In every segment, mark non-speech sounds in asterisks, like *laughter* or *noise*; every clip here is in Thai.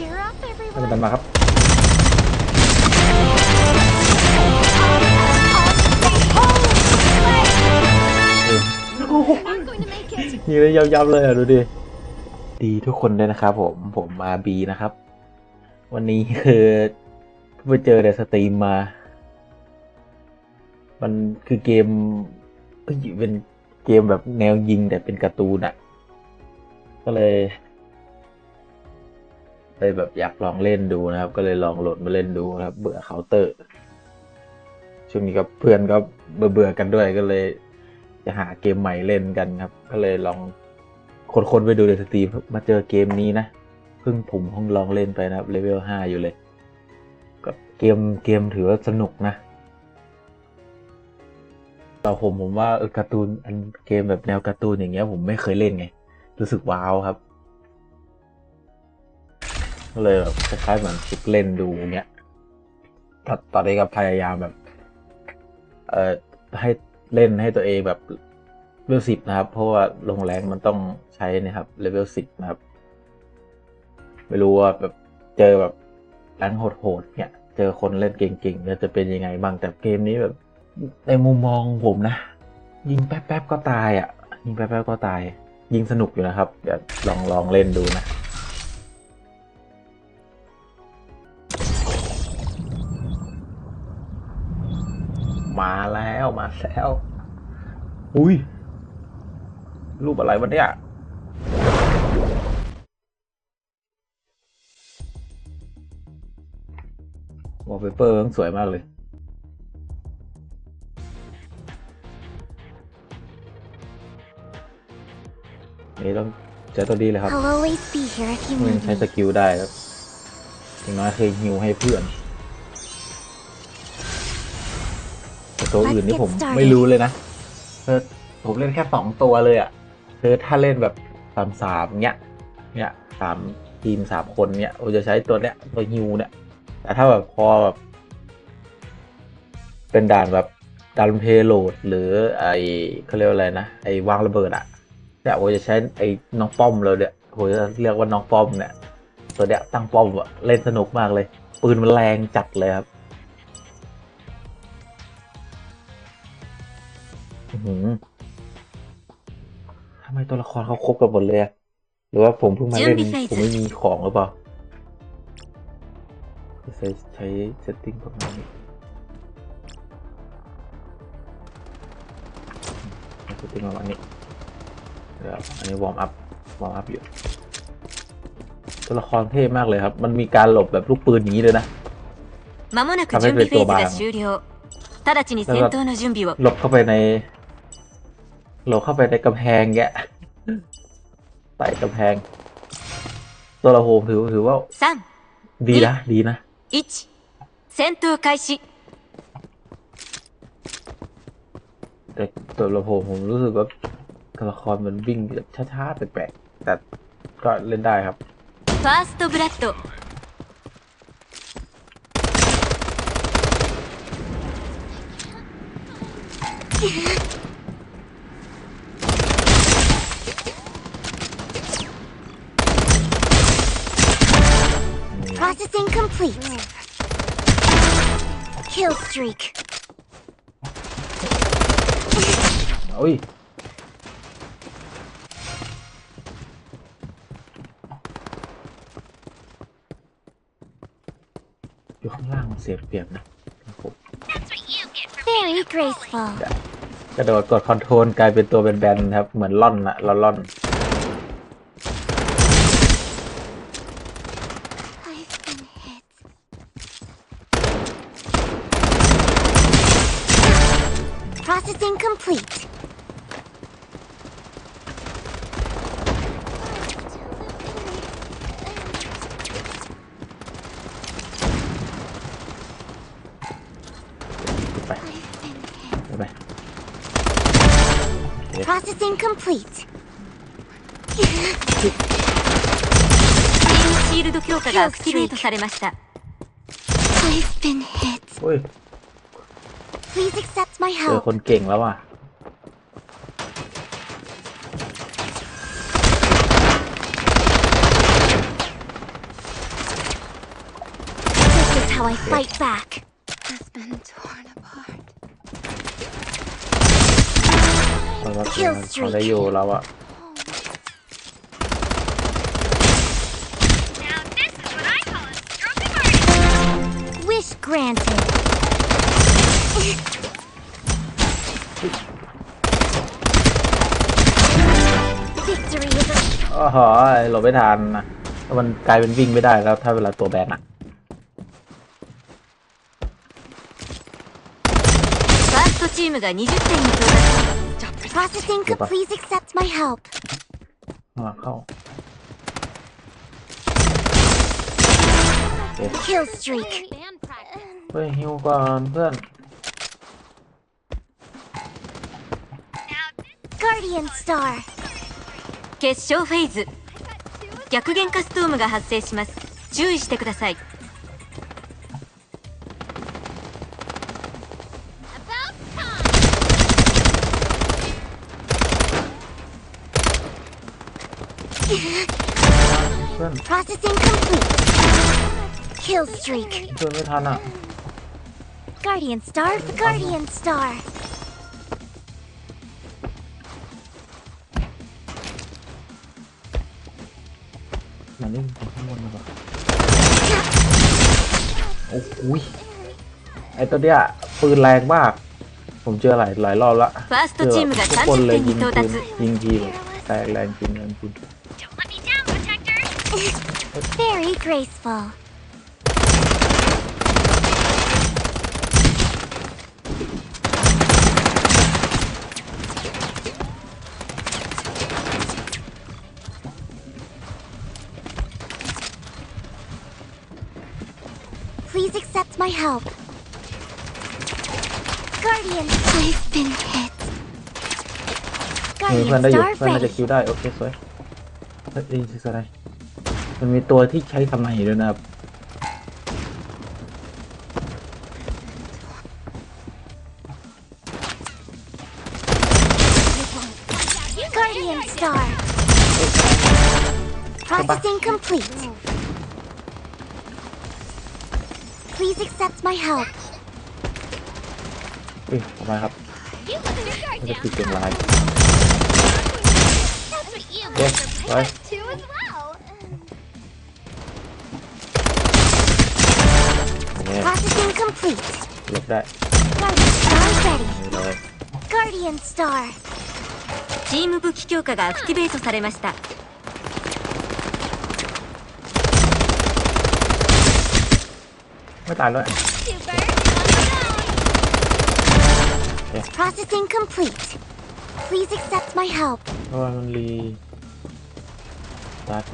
Cheer up, ให้ everyone. มันมาครับ I'm going to make it. ยิงเลยยับๆเลยอะ ดูดิ ดีทุกคนเลยนะครับผมผมมาบีนะครับ วันนี้คือไปเจอในสตรีมมา มันคือเกมเอ้ยเป็นเกมแบบแนวยิงแต่เป็นการ์ตูนอะก็เลย เลยแบบอยากลองเล่นดูนะครับ ก็เลยลองโหลดมาเล่นดูนะครับ เบื่อเคาน์เตอร์ ช่วงนี้ก็เพื่อนก็เบื่อเบื่อกันด้วยก็เลย จะหาเกมใหม่เล่นกันครับ ก็เลยลองคนๆไปดูในสตรีมมาเจอเกมนี้นะเพิ่งผมเพิ่งลองเล่นไปนะครับเลเวลห้าอยู่เลยก็เกมเกมถือว่าสนุกนะแต่ผมผมว่าการ์ตูนอันเกมแบบแนวการ์ตูนอย่างเงี้ย ผมไม่เคยเล่นไง รู้สึกว้าวครับ ก็เลยแบบคล้ายๆเหมือนฝึกเล่นดูอย่างเงี้ยตอนตอนนี้ก็พยายามแบบ เอ่อให้เล่นให้ตัวเองแบบเลเวลสิบนะครับ เพราะว่าลงแรงมันต้องใช้นะครับเลเวลสิบนะครับ ไม่รู้ว่าแบบเจอแบบแรงโหดๆเนี่ยเจอคนเล่นเก่งๆเนี่ยจะเป็นยังไงบ้างแต่เกมนี้แบบ ในมุมมองผมนะ ยิงแป๊บๆก็ตายอะ ยิงแป๊บๆก็ตาย ยิงสนุกอยู่นะครับเดี๋ยวลองลองเล่นดูนะ มาแล้ว อุ้ย รูปอะไรวะเนี่ยวอลเปเปอร์สวยมากเลยนี่ต้องใช้ตัวดีเลยครับ I'll always be here if you มัน need ใช้ส me. กิลได้ครับอย่างน้อยเคยฮิวให้เพื่อน ต่ตัวอื่นนี่ผม Let's get started ไม่รู้เลยนะเออผมเล่นแค่สองตัวเลยอะ่ะคือถ้าเล่นแบบสามสามเนี้ยเนี้ยสามทีมสามคนเนี้ยผมจะใช้ตัวเนี้ยตัวฮิวเนี่ยแต่ถ้าแบบพอแบบเป็นด่านแบบดันเพลโหลด หรือไอเขาเรียกว่าอะไรนะไอวางระเบิดอะเนี่ยผมจะใช้ไอน้องป้อมเลยเนี่ยผมจะเรียกว่าน้องป้อมเนี่ย ตัวเนี้ยตั้งป้อมอะเล่นสนุกมากเลย ปืนมันแรงจัดเลยครับ ทำไมตัวละครเขาครบกันหมดเลยอะหรือว่าผมเพิ่งมาเล่น ผมไม่มีของหรือเปล่าใช้ใช้เซตติ้งประมาณนี้เซตติ้งประมาณนี้เดี๋ยวอันนี้วอร์มอัพ วอร์มอัพอยู่ ตัวละครเท่มากเลยครับ มันมีการหลบแบบลูกปืนนี้เลยนะทำให้เป็นตัวบางแล้วก็หลบเข้าไปใน เราเข้าไปในกำแพงแกไต่กำแพง ตัวระโหมถือถือว่าดีนะ ดีนะเตัวระโหมผมรู้สึกว่าตัวละครมันวิ่งช้าๆแปลกๆแต่ก็เล่นได้ครับ First Blood the thing complete. Kill streak. Ôi. Chứ không làm เสียเปรียบนะกระโดดกดคอนโทรลกลายเป็นตัวเป็นแบนครับ เหมือนล่อนละล่อนล่อน is incomplete. Processing complete. シールド強化がアクティベートされました。I've been hit. おい。Please accept my เจอ help. คนเก่งแล้วอ่ะ I've how I fight back. has been torn apart. เราก็ Kill พอ streak ได้อยู่แล้วอะ Now this a อ๋อหลบไม่ทันนะแล้วมันกลายเป็นวิ่งไม่ได้แล้วถ้าเวลาตัวแบนอะ ファーストチームが20点に到達 processing. Could please accept my help. ข้างหลังเข้า Kill streak. Band practice. เฮ้ยฮิวก่อนเพื่อน Now this Guardian star. 決勝フェーズ逆減化ストームが発生します注意してください About time. เพื่อน Processing complete. Kill streak. เพื่อนไม่ทันอะ Guardian star. Guardian star. เล่นข้างบนดีกว่าโอ้โหไอตัวเนี้ยปืนแรงมาก ผมเจอหลายหลายรอบละเจอทุกคนเลยยิงปืนยิงทีแตกแรงจริงแรงจริง Very graceful. My help. Guardian, I've been hit. มีเพื่อน Guardian ได้อยู่ star เพื่อนน่าจะ ready. คิวได้ โอเค สวยเฮ้ยได้ยินเสียงอะไรมันมีตัวที่ใช้ทำไมด้วยนะครับ อุ้ยทำไมครับ You let your guard ไม่ได้ down. ติดเสียงไลน์ That's what you Yes, learned right. from too as well. โอเค Processing complete. หลบได้ Guardian star ready. นี่เลย Guardian star. チーム武器強化がアクティベートされました ไม่ตายด้วย Processing complete. Please accept my help. Oh, I'm only that.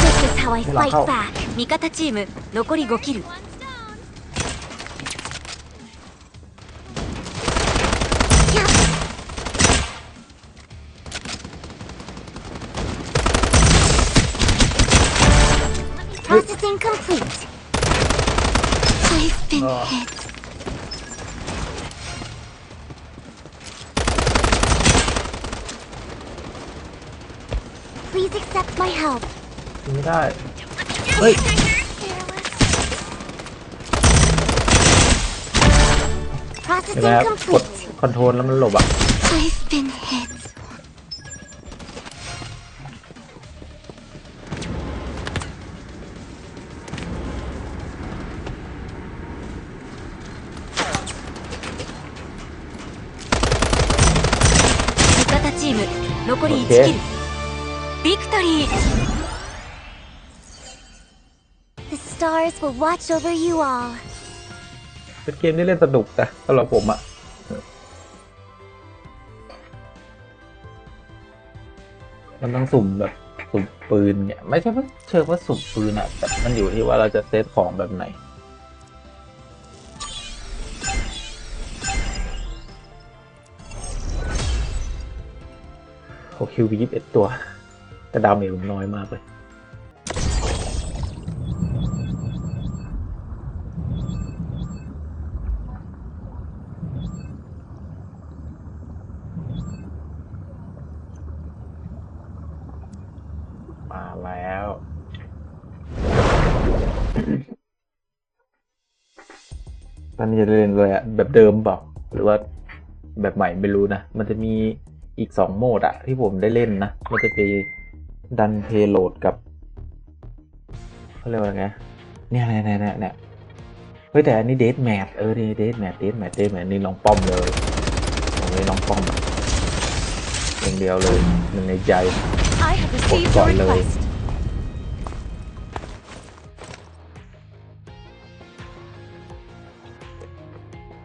This is how I fight back. 味方チーム残り5キル。Oh. hit. Please accept my help. ไม่ได้ เฮ้ยเห็นไหม Processing ครับกด complete. คอนโทรลแล้วมันหลบอะ I've been hit. ム残り1 OK キルビクトリー The stars will watch over you all. เป็นเกมที่เล่นสนุกแต่สำหรับผมอ่ะ มันต้องสุ่มแบบสุ่มปืนเนี่ย ไม่ใช่ว่าเชิงว่าสุ่มปืนอ่ะ แต่มันอยู่ที่ว่าเราจะเซตของแบบไหน โอคิวบียี่สิบเอ็ดตัว แต่ดาวเมจผมน้อยมากเลยมาแล้ว ตอนนี้จะเล่นเลยอะแบบเดิมเปล่าหรือว่าแบบใหม่ไม่รู้นะ มันจะมี อีกสองโหมดอะที่ผมได้เล่นนะมันจะไปดันเพโลดกับเขาเรียกว่าไงเนี่ยเนี่ยเนี่ยเนี่ยเนี่ยเฮ้ยแต่อันนี้เดทแมทเออนี่เดทแมทเดทแมทเดทแมทนี่น้องป้อมเลยตรงนี้น้องป้อมอะอย่างเดียวเลยหนึ่งในใจ I have received Gọi your lời. request.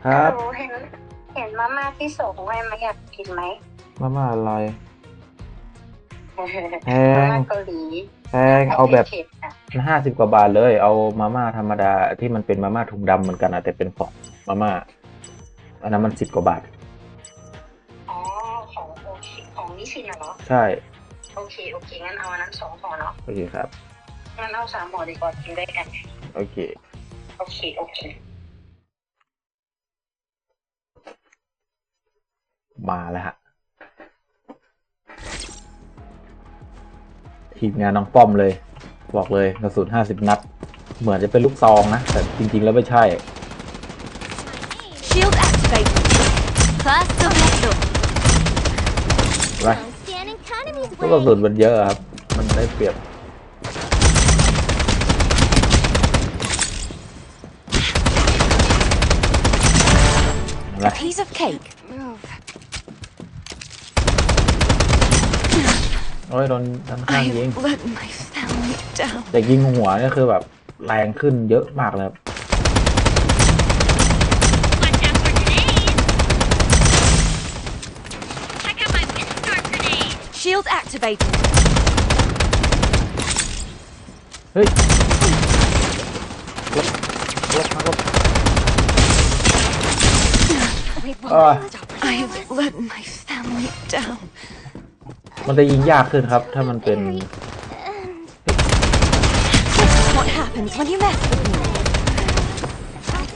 ครับหนูเห็นเห็นมาม่าที่ส่งไว้ไหมอยากกินไหม มาม่าอะไร แพมางม่าเกาหลีแพงเอาแบบเผ็ดๆอะห้าสิบกว่าบาทเลย เอามาม่าธรรมดาที่มันเป็นมาม่าถุงดำเหมือนกันนะแต่เป็นฟองมาม่าอันนั้นมันสิบกว่าบาท อ๋อของโอเคของนิชินน่ะเหรอ ใช่โอเคโอเคงั้นเอาอันนั้นสองห่อเนาะโอเคครับ งั้นเอาสามห่อดีกว่ากินด้วยกัน โอเค โอเคโอเค มาแล้วฮะ ทีมงานน้องป้อมเลย บอกเลยกระสุนห้าสิบนัด เหมือนจะเป็นลูกซองนะ แต่จริง ๆ แล้วไม่ใช่พวกกระสุดนมันเยอะครับ มันได้เปรียบ Piece. อ้ยโดนด้านข้าง I ยิง have let my family down. แต่ยิงหัวเนี่ยคือแบบแรงขึ้นเยอะมากเลยครับ Watch out for grenades! Check out my Windstorm grenade! Shield activated. เฮ้ยลบลบมาลบอ่า I have let my family down. มันจะยิงยากขึ้นครับ ถ้ามันเป็น What happens when you mess with me?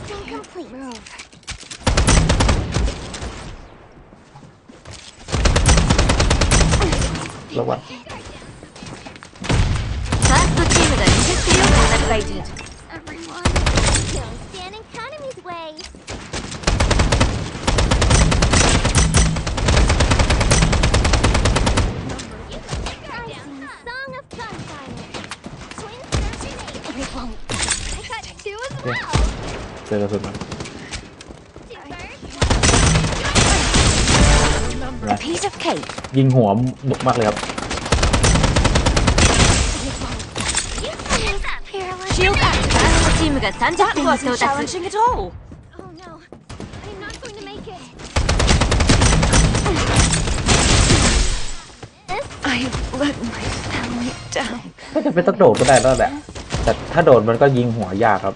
Still complete. Look what. That's the team that anticipated and evaded. เจอกระสุนมา A piece of cake. ยิงหัวดุมากเลยครับ Shield active. Battle team got That wasn't challenging at all. Oh no, I'm not going to make it. I have let my family down. ก็จะเป็นต้องโดดก็ได้แล้วแหละ แต่ถ้าโดดมันก็ยิงหัวยากครับ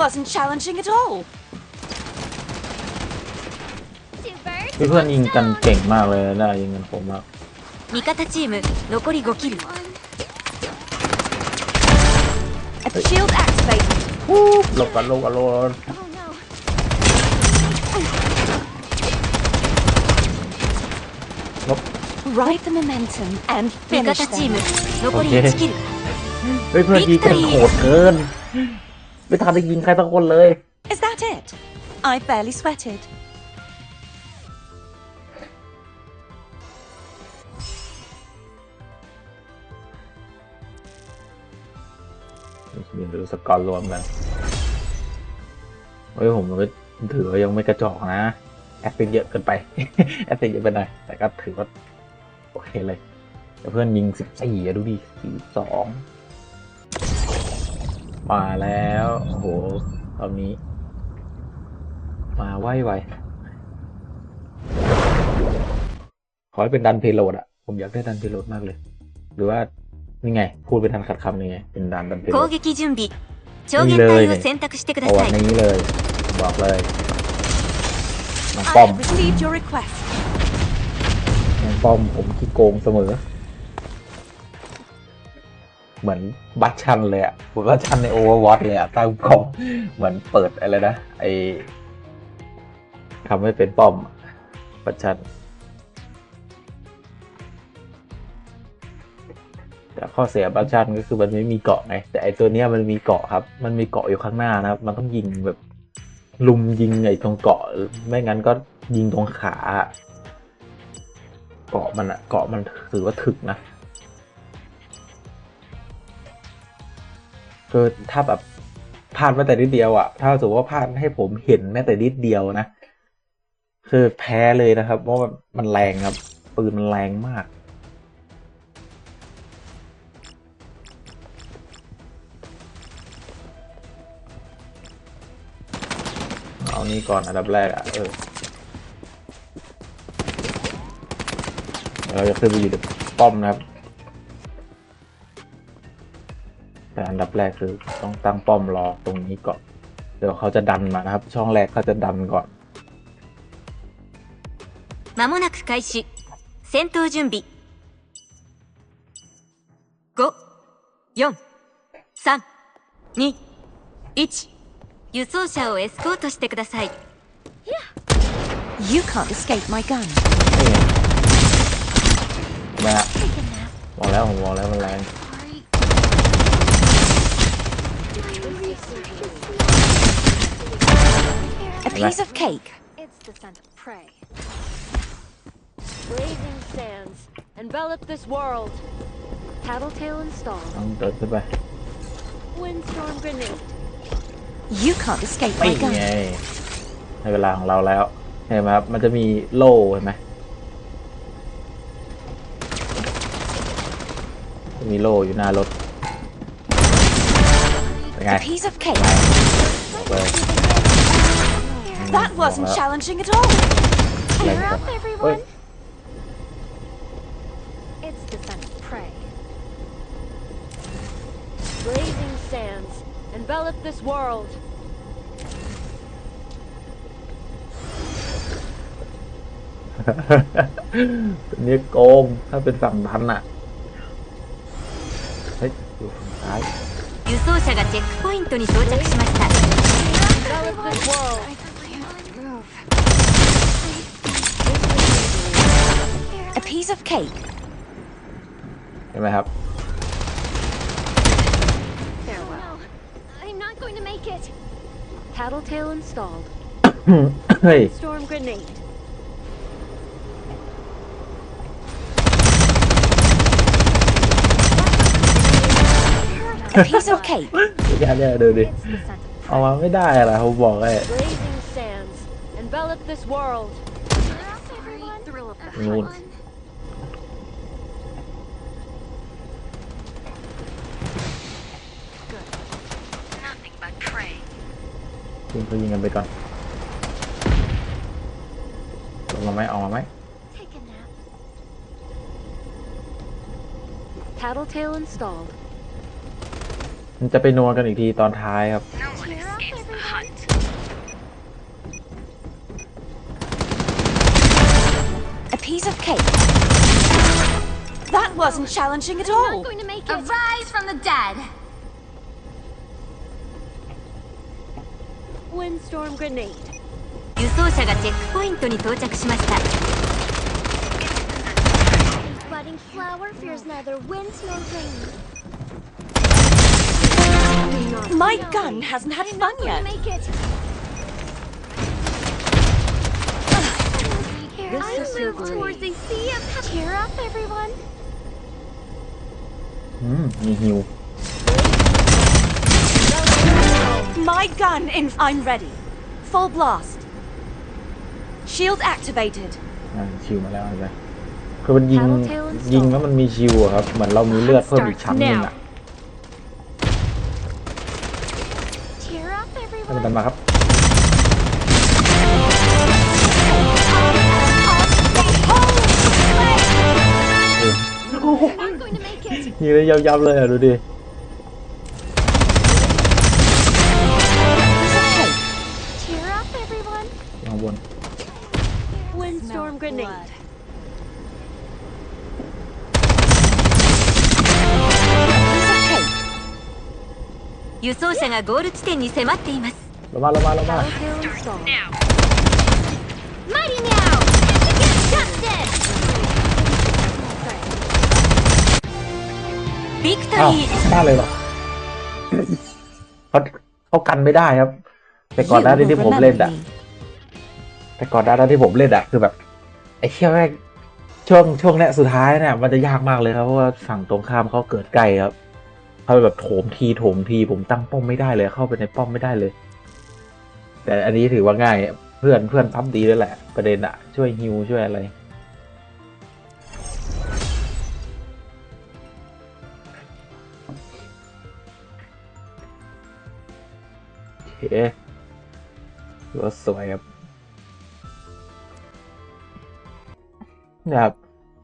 wasn't challenging at all. ไม่ทันได้ยิงใครสักคนเลย Is that it? I barely sweated. มีดูสกอร์รวมกันเฮ้ยผมก็ถือว่ายังไม่กระจอกนะ แอดเป็นเยอะเกินไป แอดเป็นเยอะไปหน่อย แต่ก็ถือว่า โอเคเลย แต่เพื่อนยิงสิบสี่อะดูดิสี่สอง มาแล้วโหตอนนี้ มาไวไวขอให้เป็นดันเพโลดอะผมอยากได้ดันเพโลดมากเลย หรือว่านี่ไง พูดไปทันขัดคำนี่ไง เป็นดันดันเพโลดนี่เลยเอาวันนี้เลย บอกเลยมัป้อมมัป้อมผมคิดโกงเสมอ เหมือนบัตชันเลยอะเหมือนบัตชันในโอเวอร์วอตเลยอะตั้งกองเหมือนเปิดอะไรนะไอทำให้เป็นป้อมอะบัตชันแต่ข้อเสียบัตชันก็คือมันไม่มีเกาะไงแต่ไอตัวเนี้ยมันมีเกาะครับ มันมีเกาะอยู่ข้างหน้านะครับ มันต้องยิงแบบลุมยิงไอตรงเกาะไม่งั้นก็ยิงตรงขา เกาะมันอะเกาะมันถือว่าถึกนะ คือถ้าแบบพลาดแม้แต่นิดเดียวอะถ้าสมมติว่าพลาดให้ผมเห็นแม้แต่นิดเดียวนะ คือแพ้เลยนะครับ เพราะว่ามันแรงครับ ปืนมันแรงมาก เอานี่ก่อนอันดับแรกอะเออเราจะขึ้นไปอยู่ป้อมนะครับ แต่อันดับแรกคือต้องตั้งป้อมรอตรงนี้ก่อน เดี๋ยวเขาจะดันมานะครับ ช่องแรกเขาจะดันก่อน 間もなく開始戦闘準備54321輸送車をエスコートしてください You can't escape my gun. นี่ไงมาบอกแล้วผมบอกแล้วมันแรง A piece of cake. It's the scent of prey. Blazing sands envelop this world. Tattletale installed. ต้องเดินขึ้นไป Windstorm grenade. You can't escape ไม่ my gun. ไงในเวลาของเราแล้ว เห็นไหมครับ มันจะมีโล่เห็นไหมจะมีโล่อยู่หน้ารถเป็นไง A piece of cake. บอกเลย That wasn't Well, challenging at all. แรง Cheer กว่า up, เฮ้ย everyone. It's the scent of prey. Blazing sands envelop this world. *laughs* ตัวนี้โกง ถ้าเป็นฝั่งดันอะเฮ้ยอยู่ฝั่งซ้าย 輸送車がチェックポイントに到着しました Envelop this world. A piece of cake. เห็นไหมครับ Farewell. I'm not going to make it. Tattletale installed. เฮ้ย Storm grenade. A piece of cake. แค่เนี้ยดูดิ It's the scent of เอามาไม่ได้อะไรผมบอกเลย blazing sands envelop this world. Thrill of theนู่น hunt. Nothing but prey. ยิงเขายิงกันไปก่อน ลงมาไหมเอามาไหม Take a nap. Tattletale installed. มันจะไปนัวกันอีกทีตอนท้ายครับ No one escapes the hunt. A piece of cake. That wasn't challenging at I'm all. not going to make it. Arise from the dead. Windstorm grenade. 輸送車がチェックポイントに到着しました Budding flower fears neither wind nor rain. My gun hasn't had fun Going to yet. make it. I move towards a sea of cheer up, everyone. อืม มีฮิว My gun in. I'm ready. Full blast. Shield activated. อ่าชิวมาแล้วใช่ไหมคือมันยิง ยิงแล้วมันมีชิวอะครับ เหมือนเรามีเลือดเพิ่มอีกชั้นหนึงอ่ะ ดันมาครับ Oh, I'm going to make it. ยิงได้ยับๆเลยอ่ะ ดูดิ Cheer up, everyone. ข้างบน Windstorm grenade. 輸送車がゴール地点に迫っています ลงมาลงมาลงมาเอาวไม่ได้เลยหรอเขาเขากันไม่ได้ครับ แต่ก่อนหน้าที่ผมเล่นอะแต่ก่อนหน้าที่ผมเล่นอะคือแบบไอ้เชี่ยแม่งช่วงช่วงเนี้ยสุดท้ายเนี่ยมันจะยากมากเลยครับเพราะว่าฝั่งตรงข้ามเขาเกิดไกลครับเขาแบบโถมทีโถมทีผมตั้งป้อมไม่ได้เลยเข้าไปในป้อมไม่ได้เลย แต่อันนี้ถือว่าง่าย เพื่อนเพื่อนปั๊มดีด้วยแหละ ประเด็นอะช่วยฮิวช่วยอะไร โอเคถือว่าสวยครับนี่ยครับ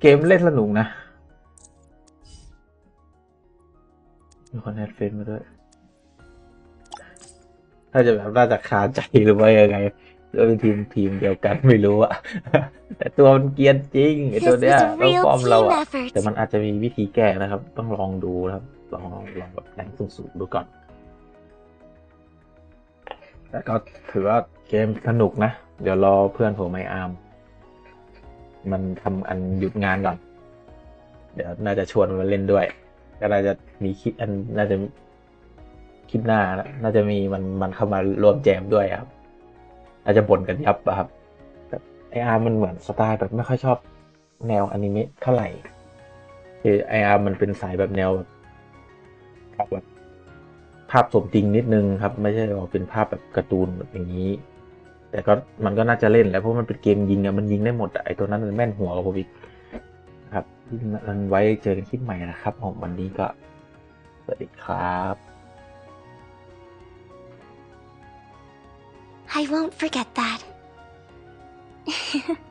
เกมเล่นสนุกนะ มีคนแอดเฟซมาด้วย ถ้าจะแบบน่าจะคาใจหรือว่ายังไงหรือว่าเป็นทีมทีมเดียวกันไม่รู้อะแต่ตัวมันเกรียนจริงไอ This ตัว was เนี้ย a ต้อง real ป้อมเรา team อะ effort. แต่มันอาจจะมีวิธีแก้นะครับ ต้องลองดูนะครับ ลองลองลองแบบแรงสูงๆดูก่อนแต่ก็ถือว่าเกมสนุกนะ เดี๋ยวรอเพื่อนผมไออาร์มมันทำอันหยุดงานก่อน เดี๋ยวน่าจะชวนมันมาเล่นด้วยก็น่าจะมีคลิปอันน่าจะมี คลิปหน้าน่าจะมีมันมันเข้ามารวมแจมด้วยครับน่าจจะบ่นกันยับครับไออาร์มันเหมือนสไตล์แบบไม่ค่อยชอบแนวอนิเมะเท่าไหร่คือไออาร์มันเป็นสายแบบแนวแบบภาพสมจริงนิดนึงครับ ไม่ใช่ว่าเป็นภาพแบบการ์ตูนแบบอย่างนี้ แต่ก็มันก็น่าจะเล่นแหล้วเพราะมันเป็นเกมยิงอะมันยิงได้หมดไอตัวนั้นมันแม่นหัวกว่าผมอีกครับมันไว้เจอกันคลิปใหม่นะครับผมวันนี้ก็สวัสดีครับ I won't forget that. *laughs*